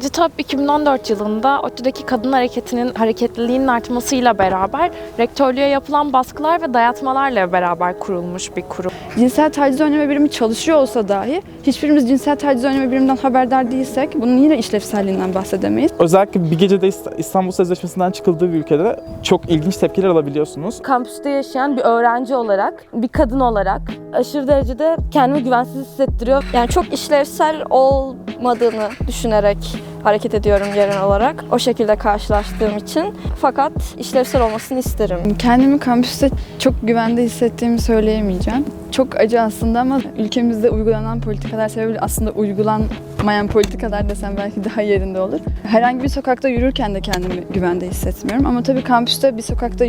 CİTAP 2014 yılında ODTÜ'deki kadın hareketinin hareketliliğinin artmasıyla beraber rektörlüğe yapılan baskılar ve dayatmalarla beraber kurulmuş bir kurum. Cinsel taciz önleme birimi çalışıyor olsa dahi hiçbirimiz cinsel taciz önleme biriminden haberdar değilsek bunun yine işlevselliğinden bahsedemeyiz. Özellikle bir gecede İst- İstanbul Sözleşmesi'nden çıkıldığı bir ülkede çok ilginç tepkiler alabiliyorsunuz. kampüste yaşayan bir öğrenci olarak, bir kadın olarak aşırı derecede kendimi güvensiz hissettiriyor. Yani çok işlevsel olmadığını düşünerek hareket ediyorum genel olarak. O şekilde karşılaştığım için. Fakat işlevsel olmasını isterim. Kendimi kampüste çok güvende hissettiğimi söyleyemeyeceğim. Çok acı aslında ama ülkemizde uygulanan politikalar sebebiyle aslında uygulanmayan politikalar desem belki daha yerinde olur. Herhangi bir sokakta yürürken de kendimi güvende hissetmiyorum ama tabii kampüste bir sokakta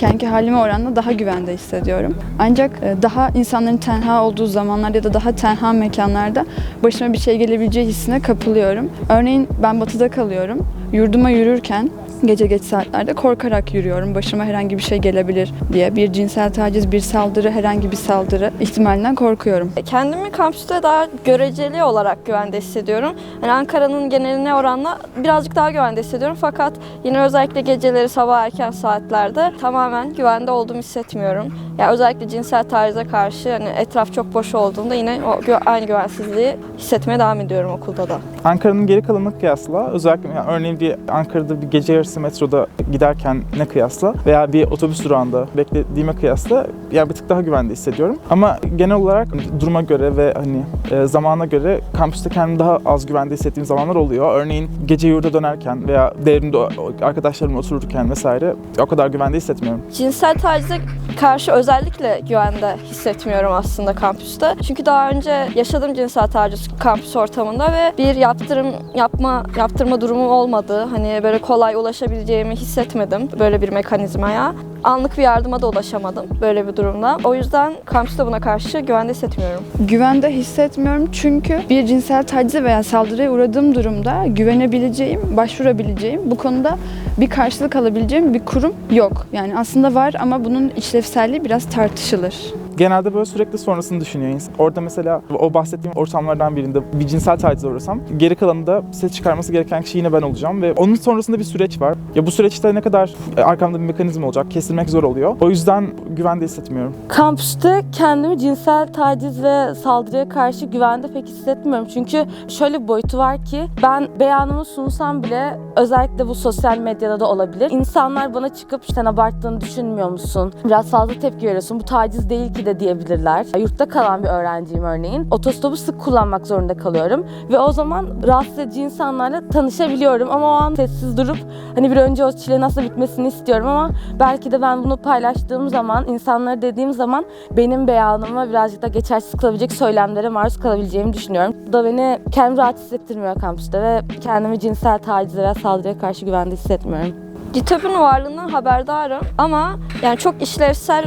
yürürkenki halime oranla daha güvende hissediyorum. Ancak e, daha insanların tenha olduğu zamanlarda ya da daha tenha mekanlarda başıma bir şey gelebileceği hissine kapılıyorum. Örneğin ben batıda kalıyorum. Yurduma yürürken gece geç saatlerde korkarak yürüyorum. Başıma herhangi bir şey gelebilir diye. Bir cinsel taciz, bir saldırı, herhangi bir saldırı ihtimalinden korkuyorum. Kendimi kampüste daha göreceli olarak güvende hissediyorum. Yani Ankara'nın geneline oranla birazcık daha güvende hissediyorum. Fakat yine özellikle geceleri sabah erken saatlerde tamamen güvende olduğumu hissetmiyorum. Yani özellikle cinsel tacize karşı yani etraf çok boş olduğunda yine o gü- aynı güvensizliği hissetmeye devam ediyorum okulda da. Ankara'nın geri kalanına kıyasla özellikle yani örneğin bir Ankara'da bir gece yarısı metroda giderken ne kıyasla veya bir otobüs durağında beklediğime kıyasla yani bir tık daha güvende hissediyorum. Ama genel olarak duruma göre ve hani e, zamana göre kampüste kendimi daha az güvende hissettiğim zamanlar oluyor. Örneğin gece yurda dönerken veya devrimde arkadaşlarımla otururken vesaire o kadar güvende hissetmiyorum. Cinsel tacize karşı özellikle güvende hissetmiyorum aslında kampüste. Çünkü daha önce yaşadığım cinsel taciz kampüs ortamında ve bir yaptırım yapma yaptırma durumu olmadı. Hani böyle kolay ulaşabileceğimi hissetmedim böyle bir mekanizmaya. Anlık bir yardıma da ulaşamadım böyle bir durumda. O yüzden kampüste buna karşı güvende hissetmiyorum. Güvende hissetmiyorum çünkü bir cinsel tacize veya saldırıya uğradığım durumda güvenebileceğim, başvurabileceğim, bu konuda bir karşılık alabileceğim bir kurum yok. Yani aslında var ama bunun işlevselliği biraz tartışılır. Genelde böyle sürekli sonrasını düşünüyor insan. Orada mesela o bahsettiğim ortamlardan birinde bir cinsel tacize uğrasam geri kalanında ses çıkarması gereken kişi yine ben olacağım ve onun sonrasında bir süreç var. Ya bu süreçte ne kadar e, arkamda bir mekanizma olacak kestirmek zor oluyor. O yüzden güvende hissetmiyorum. Kampüste kendimi cinsel taciz ve saldırıya karşı güvende pek hissetmiyorum. Çünkü şöyle bir boyutu var ki ben beyanımı sunsam bile özellikle bu sosyal medyada da olabilir. İnsanlar bana çıkıp sen abarttığını düşünmüyor musun? Biraz fazla tepki veriyorsun. Bu taciz değil ki de diyebilirler. Yurtta kalan bir öğrenciyim örneğin. Otostopu sık kullanmak zorunda kalıyorum. Ve o zaman rahatsız edici insanlarla tanışabiliyorum. Ama o an sessiz durup hani bir önce o çile nasıl bitmesini istiyorum ama belki de ben bunu paylaştığım zaman, insanlara dediğim zaman benim beyanıma birazcık da geçersiz kalabilecek söylemlere maruz kalabileceğimi düşünüyorum. Bu da beni kendimi rahat hissettirmiyor kampüste ve kendimi cinsel tacize veya saldırıya karşı güvende hissetmiyorum. GitHub'ın varlığından haberdarım ama yani çok işlevsel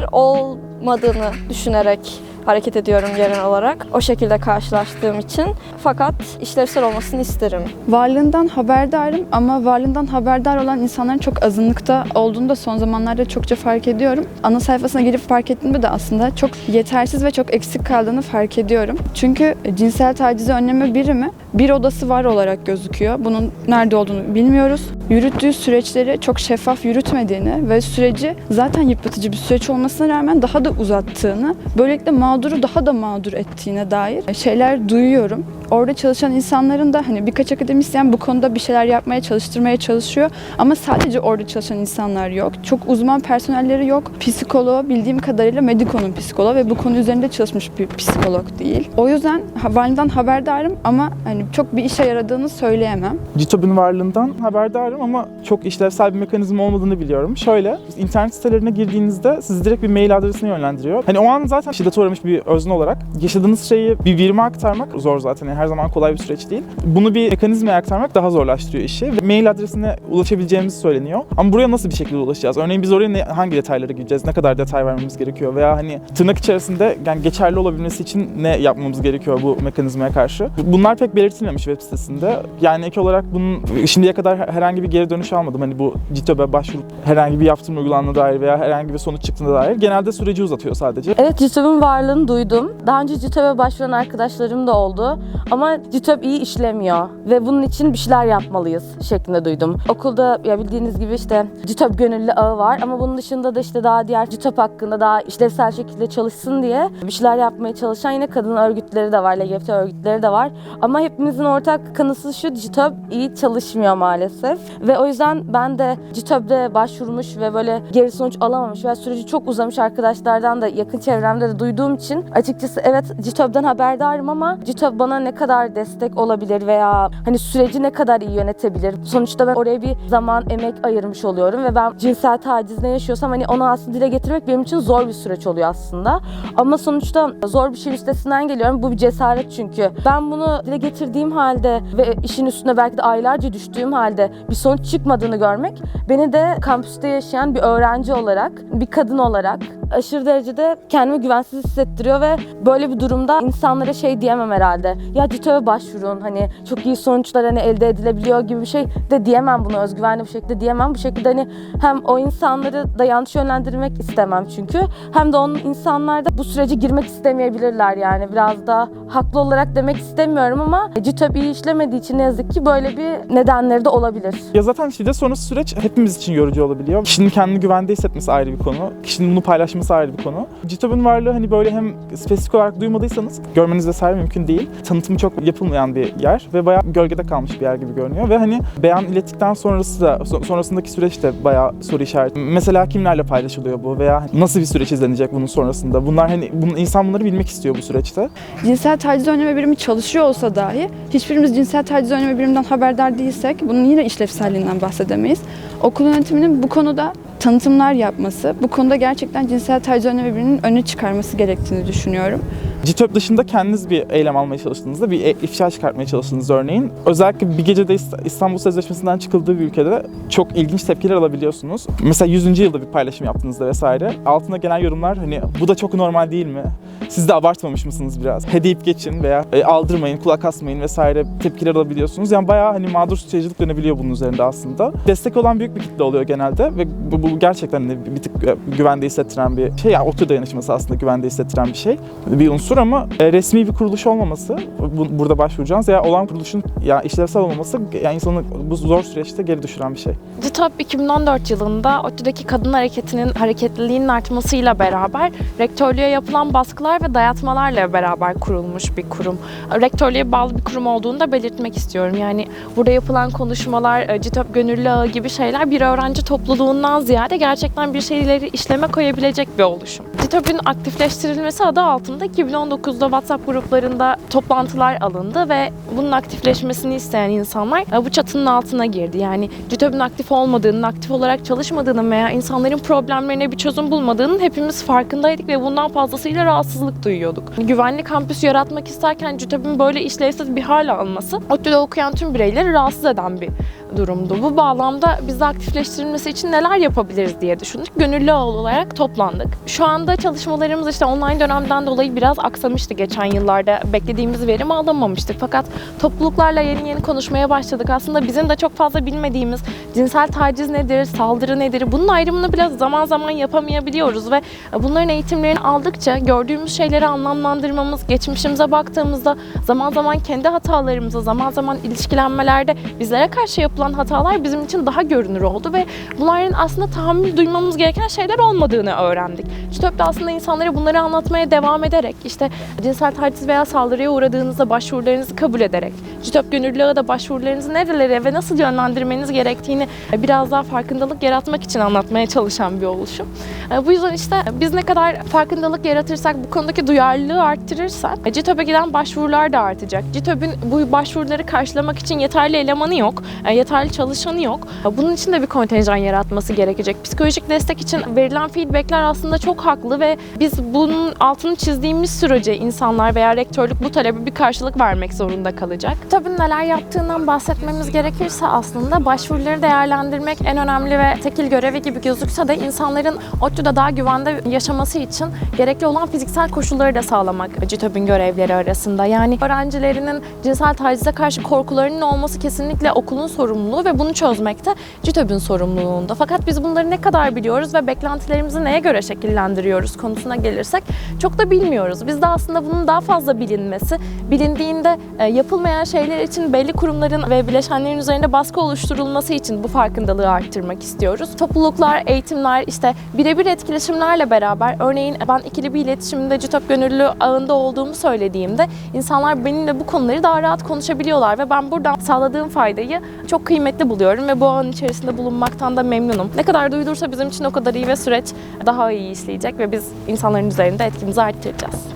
olmadığını düşünerek hareket ediyorum genel olarak. O şekilde karşılaştığım için. Fakat işlevsel olmasını isterim. Varlığından haberdarım ama varlığından haberdar olan insanların çok azınlıkta olduğunu da son zamanlarda çokça fark ediyorum. Ana sayfasına girip fark ettiğimde de aslında çok yetersiz ve çok eksik kaldığını fark ediyorum. Çünkü cinsel tacizi önleme birimi bir odası var olarak gözüküyor. Bunun nerede olduğunu bilmiyoruz. Yürüttüğü süreçleri çok şeffaf yürütmediğini ve süreci zaten yıpratıcı bir süreç olmasına rağmen daha da uzattığını, böylelikle mağduru daha da mağdur ettiğine dair şeyler duyuyorum. Orada çalışan insanların da hani birkaç akademisyen bu konuda bir şeyler yapmaya çalıştırmaya çalışıyor ama sadece orada çalışan insanlar yok. Çok uzman personelleri yok. Psikoloğu bildiğim kadarıyla Medico'nun psikoloğu ve bu konu üzerinde çalışmış bir psikolog değil. O yüzden varlığından haberdarım ama hani çok bir işe yaradığını söyleyemem. GitHub'ın varlığından haberdarım ama çok işlevsel bir mekanizma olmadığını biliyorum. Şöyle, internet sitelerine girdiğinizde sizi direkt bir mail adresine yönlendiriyor. Hani o an zaten şiddete uğramış bir özne olarak yaşadığınız şeyi bir birime aktarmak zor zaten. Yani her zaman kolay bir süreç değil. Bunu bir mekanizmaya aktarmak daha zorlaştırıyor işi. Ve mail adresine ulaşabileceğimiz söyleniyor. Ama buraya nasıl bir şekilde ulaşacağız? Örneğin biz oraya ne, hangi detaylara gireceğiz? Ne kadar detay vermemiz gerekiyor? Veya hani tırnak içerisinde yani geçerli olabilmesi için ne yapmamız gerekiyor bu mekanizmaya karşı? Bunlar pek belirtilmiyor belirtilmemiş web sitesinde. Yani ek olarak bunun şimdiye kadar herhangi bir geri dönüş almadım. Hani bu CİTÖB'e başvurup herhangi bir yaptırım uygulandığına dair veya herhangi bir sonuç çıktığına dair. Genelde süreci uzatıyor sadece. Evet CİTÖB'ün varlığını duydum. Daha önce CİTÖB'e başvuran arkadaşlarım da oldu. Ama CİTÖB iyi işlemiyor ve bunun için bir şeyler yapmalıyız şeklinde duydum. Okulda ya bildiğiniz gibi işte CİTÖB gönüllü ağı var ama bunun dışında da işte daha diğer CİTÖB hakkında daha işlevsel şekilde çalışsın diye bir şeyler yapmaya çalışan yine kadın örgütleri de var, LGBT örgütleri de var. Ama hepimizin ortak kanısı şu CİTÖB iyi çalışmıyor maalesef. Ve o yüzden ben de CİTÖB'de başvurmuş ve böyle geri sonuç alamamış ve süreci çok uzamış arkadaşlardan da yakın çevremde de duyduğum için açıkçası evet CİTÖB'den haberdarım ama CİTÖB bana ne kadar destek olabilir veya hani süreci ne kadar iyi yönetebilir? Sonuçta ben oraya bir zaman, emek ayırmış oluyorum ve ben cinsel taciz ne yaşıyorsam hani onu aslında dile getirmek benim için zor bir süreç oluyor aslında. Ama sonuçta zor bir şey üstesinden geliyorum. Bu bir cesaret çünkü. Ben bunu dile getirdiğim halde ve işin üstüne belki de aylarca düştüğüm halde bir sonuç çıkmadığını görmek beni de kampüste yaşayan bir öğrenci olarak, bir kadın olarak aşırı derecede kendimi güvensiz hissettiriyor ve böyle bir durumda insanlara şey diyemem herhalde. Ya CİTÖ'ye başvurun hani çok iyi sonuçlar hani elde edilebiliyor gibi bir şey de diyemem bunu özgüvenli bir şekilde diyemem. Bu şekilde hani hem o insanları da yanlış yönlendirmek istemem çünkü hem de onun insanlar da bu sürece girmek istemeyebilirler yani biraz da haklı olarak demek istemiyorum ama CİTÖB iyi işlemediği için ne yazık ki böyle bir nedenleri de olabilir. Ya zaten şiddet sonrası süreç hepimiz için yorucu olabiliyor. Kişinin kendini güvende hissetmesi ayrı bir konu. Kişinin bunu paylaşması ayrı bir konu. CİTÖB'ün varlığı hani böyle hem spesifik olarak duymadıysanız görmeniz vesaire mümkün değil. Tanıtımı çok yapılmayan bir yer ve bayağı gölgede kalmış bir yer gibi görünüyor. Ve hani beyan ilettikten sonrası da so- sonrasındaki süreç de bayağı soru işareti. Mesela kimlerle paylaşılıyor bu veya nasıl bir süreç izlenecek bunun sonrasında? Bunlar hani bunun, insan bunları bilmek istiyor bu süreçte. Cinsel taciz önleme birimi çalışıyor olsa dahi hiçbirimiz cinsel taciz önleme biriminden haberdar değilsek bunun yine işlevselliğinden bahsedemeyiz. Okul yönetiminin bu konuda tanıtımlar yapması, bu konuda gerçekten cinsel taciz önleme biriminin öne çıkarması gerektiğini düşünüyorum. CİTÖB dışında kendiniz bir eylem almaya çalıştığınızda, bir e- ifşa çıkartmaya çalıştığınız örneğin, özellikle bir gecede İst- İstanbul Sözleşmesi'nden çıkıldığı bir ülkede çok ilginç tepkiler alabiliyorsunuz. Mesela 100. yılda bir paylaşım yaptığınızda vesaire, altına gelen yorumlar hani bu da çok normal değil mi? Siz de abartmamış mısınız biraz? Hediyip geçin veya e, aldırmayın, kulak asmayın vesaire tepkiler alabiliyorsunuz. Yani bayağı hani mağdur suçlayıcılık dönebiliyor bunun üzerinde aslında. Destek olan büyük bir kitle oluyor genelde ve bu, bu gerçekten bir tık e, güvende hissettiren bir şey. Yani otur dayanışması aslında güvende hissettiren bir şey. Bir unsur ama e, resmi bir kuruluş olmaması, bu, burada başvuracağınız veya olan kuruluşun ya işlevsel olmaması yani insanı bu zor süreçte geri düşüren bir şey. CİTÖB 2014 yılında ODTÜ'deki kadın hareketinin hareketliliğinin artmasıyla beraber rektörlüğe yapılan baskılar ve dayatmalarla beraber kurulmuş bir kurum. Rektörlüğe bağlı bir kurum olduğunu da belirtmek istiyorum. Yani burada yapılan konuşmalar, e, CİTÖB gönüllü ağı gibi şeyler bir öğrenci topluluğundan ziyade gerçekten bir şeyleri işleme koyabilecek bir oluşum. CİTÖB'ün aktifleştirilmesi adı altında 2019'da WhatsApp gruplarında toplantılar alındı ve bunun aktifleşmesini isteyen insanlar e, bu çatının altına girdi. Yani CİTÖB'ün aktif olmadığının, aktif olarak çalışmadığının veya insanların problemlerine bir çözüm bulmadığının hepimiz farkındaydık ve bundan fazlasıyla rahatsızlık duyuyorduk. Güvenli kampüs yaratmak isterken CİTÖB'ün böyle işlevsiz bir hal alması ODTÜ'de okuyan tüm bireyleri rahatsız eden bir durumdu. Bu bağlamda bizi aktifleştirilmesi için neler yapabiliriz diye düşündük. Gönüllü ağ olarak toplandık. Şu anda çalışmalarımız işte online dönemden dolayı biraz aksamıştı geçen yıllarda. Beklediğimiz verimi alamamıştık. Fakat topluluklarla yeni yeni konuşmaya başladık. Aslında bizim de çok fazla bilmediğimiz cinsel taciz nedir, saldırı nedir bunun ayrımını biraz zaman zaman yapamayabiliyoruz ve bunların eğitimlerini aldıkça gördüğümüz şeyleri anlamlandırmamız, geçmişimize baktığımızda zaman zaman kendi hatalarımıza, zaman zaman ilişkilenmelerde bizlere karşı yapılan hatalar bizim için daha görünür oldu ve bunların aslında tahammül duymamız gereken şeyler olmadığını öğrendik. CİTÖB de aslında insanlara bunları anlatmaya devam ederek, işte cinsel taciz veya saldırıya uğradığınızda başvurularınızı kabul ederek, CİTÖB gönüllü ağı da başvurularınızı nerelere ve nasıl yönlendirmeniz gerektiğini biraz daha farkındalık yaratmak için anlatmaya çalışan bir oluşum. E, Bu yüzden işte biz ne kadar farkındalık yaratırsak, bu konudaki duyarlılığı arttırırsak e, CİTÖB'e giden başvurular da artacak. CİTÖB'ün bu başvuruları karşılamak için yeterli elemanı yok. E, yeterli çalışanı yok. Bunun için de bir kontenjan yaratması gerekecek. Psikolojik destek için verilen feedbackler aslında çok haklı ve biz bunun altını çizdiğimiz sürece insanlar veya rektörlük bu talebe bir karşılık vermek zorunda kalacak. Tabii neler yaptığından bahsetmemiz gerekirse aslında başvuruları değerlendirmek en önemli ve tekil görevi gibi gözükse de insanların ODTÜ'de daha güvende yaşaması için gerekli olan fiziksel koşulları da sağlamak CİTÖB'ün görevleri arasında. Yani öğrencilerinin cinsel tacize karşı korkularının olması kesinlikle okulun sorumluluğu ve bunu çözmek de CİTÖB'ün sorumluluğunda. Fakat biz bunları ne kadar biliyoruz ve beklentilerimizi neye göre şekillendiriyoruz konusuna gelirsek çok da bilmiyoruz. Biz de aslında bunun daha fazla bilinmesi, bilindiğinde e, yapılmayan şeyler için belli kurumların ve bileşenlerin üzerinde baskı oluşturulması için bu farkındalığı arttırmak istiyoruz. Topluluklar, eğitimler, işte birebir etkileşimlerle beraber örneğin ben ikili bir iletişimde CİTÖP gönüllü ağında olduğumu söylediğimde insanlar benimle bu konuları daha rahat konuşabiliyorlar ve ben buradan sağladığım faydayı çok kıymetli buluyorum ve bu ağın içerisinde bulunmaktan da memnunum. Ne kadar duyulursa bizim için o kadar iyi ve süreç daha iyi işleyecek ve biz insanların üzerinde etkimizi arttıracağız.